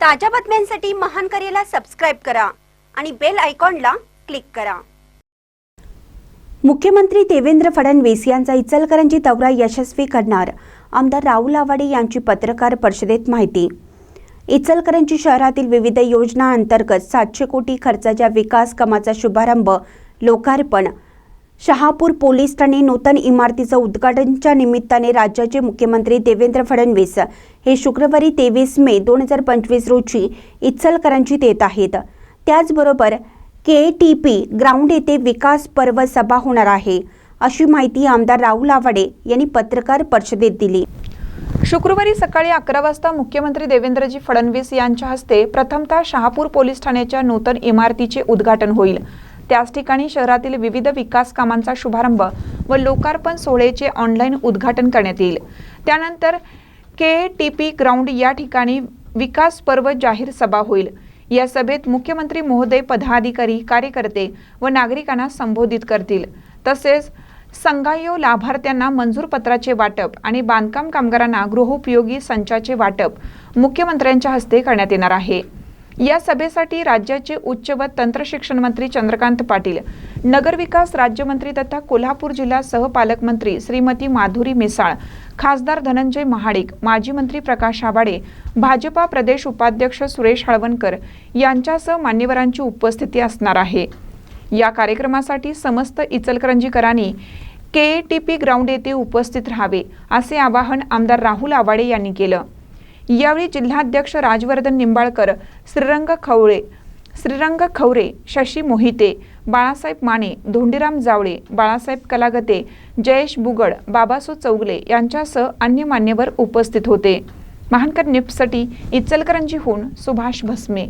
ताज्या बातम्यांसाठी महान करेला सबस्क्राईब करा आणि बेल आयकॉनला क्लिक करा. मुख्यमंत्री देवेंद्र फडणवीस यांचा इचलकरंजी दौरा यशस्वी करणार आमदार राहुल आवाडे यांची पत्रकार परिषदेत माहिती. इचलकरंजी शहरातील विविध योजना अंतर्गत सातशे कोटी खर्चाच्या विकास कामाचा शुभारंभ लोकार्पण शहापूर पोलीस ठाणे नूतन इमारतीचं उद्घाटनच्या निमित्ताने राज्याचे मुख्यमंत्री देवेंद्र फडणवीस हे शुक्रवारी तेवीस मे दोन हजार पंचवीस रोजी इचलकरंजीत येत आहेत. त्याचबरोबर के टी पी ग्राउंड येथे विकास पर्व सभा होणार आहे अशी माहिती आमदार राहुल आवाडे यांनी पत्रकार परिषदेत दिली. शुक्रवारी सकाळी अकरा वाजता मुख्यमंत्री देवेंद्रजी फडणवीस यांच्या हस्ते प्रथमतः शहापूर पोलीस ठाण्याच्या नूतन इमारतीचे उद्घाटन होईल. त्याच ठिकाणी शहरातील विविध विकास कामांचा शुभारंभ व लोकार्पण सोहळ्याचे ऑनलाईन उद्घाटन करण्यात येईल. त्यानंतर के टी पी ग्राउंड या ठिकाणी विकास पर्व जाहीर सभा होईल. या सभेत मुख्यमंत्री महोदय पदाधिकारी कार्यकर्ते व नागरिकांना संबोधित करतील. तसेच संघायो लाभार्थ्यांना मंजूर पत्राचे वाटप आणि बांधकाम कामगारांना गृहोपयोगी संचाचे वाटप मुख्यमंत्र्यांच्या हस्ते करण्यात येणार आहे. या सभेसाठी राज्याचे उच्च व तंत्रशिक्षण मंत्री चंद्रकांत पाटील नगरविकास राज्यमंत्री तथा कोल्हापूर जिल्हा सहपालकमंत्री श्रीमती माधुरी मिसाळ खासदार धनंजय महाडिक माजी मंत्री प्रकाश आबाडे भाजपा प्रदेश उपाध्यक्ष सुरेश हळवणकर यांच्यासह मान्यवरांची उपस्थिती असणार आहे. या कार्यक्रमासाठी समस्त इचलकरंजीकरांनी के टी पी ग्राउंड येथे उपस्थित राहावे असे आवाहन आमदार राहुल आवाडे यांनी केलं. यावेळी जिल्हाध्यक्ष राजवर्धन निंबाळकर श्रीरंग खवळे श्रीरंग खवरे शशी मोहिते बाळासाहेब माने धोंडीराम जावळे बाळासाहेब कलागते जयेश बुगड बाबासो चौगले यांच्यासह अन्य मान्यवर उपस्थित होते. महानकर निप्ससाठी इचलकरंजीहून सुभाष भस्मे.